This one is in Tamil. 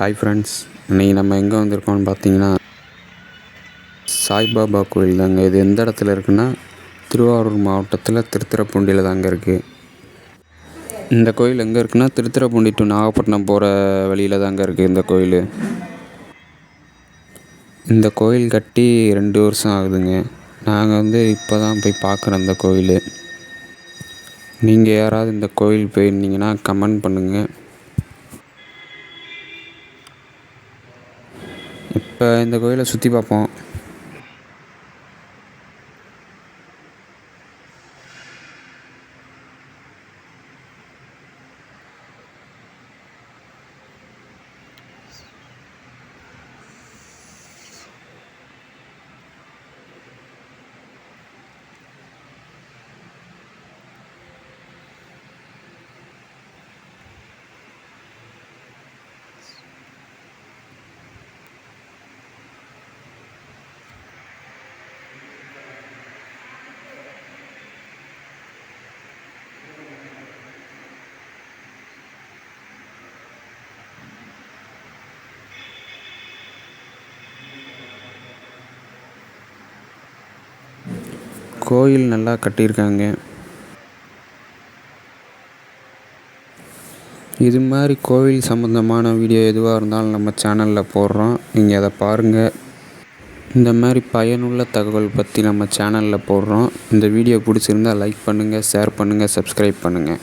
ஹாய் ஃப்ரெண்ட்ஸ் இன்றைக்கி நம்ம எங்கே வந்திருக்கோம்னு பார்த்தீங்கன்னா சாய்பாபா கோயில் தாங்க. இது எந்த இடத்துல இருக்குன்னா திருவாரூர் மாவட்டத்தில் திருத்துறைப்பூண்டியில் தாங்க இருக்குது இந்த கோயில் எங்கே இருக்குன்னா திருத்துறைப்பூண்டி டு நாகப்பட்டினம் போகிற வழியில் தாங்க இருக்குது இந்த கோயில். இந்த கோயில் கட்டி ரெண்டு வருஷம் ஆகுதுங்க. நாங்கள் வந்து இப்போ தான் போய் பார்க்குறோம் இந்த கோயில். நீங்கள் யாராவது இந்த கோயில் போயிருந்தீங்கன்னா கமெண்ட் பண்ணுங்கள் இப்போ இந்த கோயிலை சுற்றி பார்ப்போம். கோயில் நல்லா கட்டியிருக்காங்க. இது மாதிரி கோவில் சம்மந்தமான வீடியோ எதுவாக இருந்தாலும் நம்ம சேனலில் போடுறோம். நீங்கள் அதை பாருங்கள் இந்த மாதிரி பயனுள்ள தகவல் பற்றி நம்ம சேனலில் போடுறோம். இந்த வீடியோ பிடிச்சிருந்தா லைக் பண்ணுங்கள் ஷேர் பண்ணுங்கள் சப்ஸ்கிரைப் பண்ணுங்கள்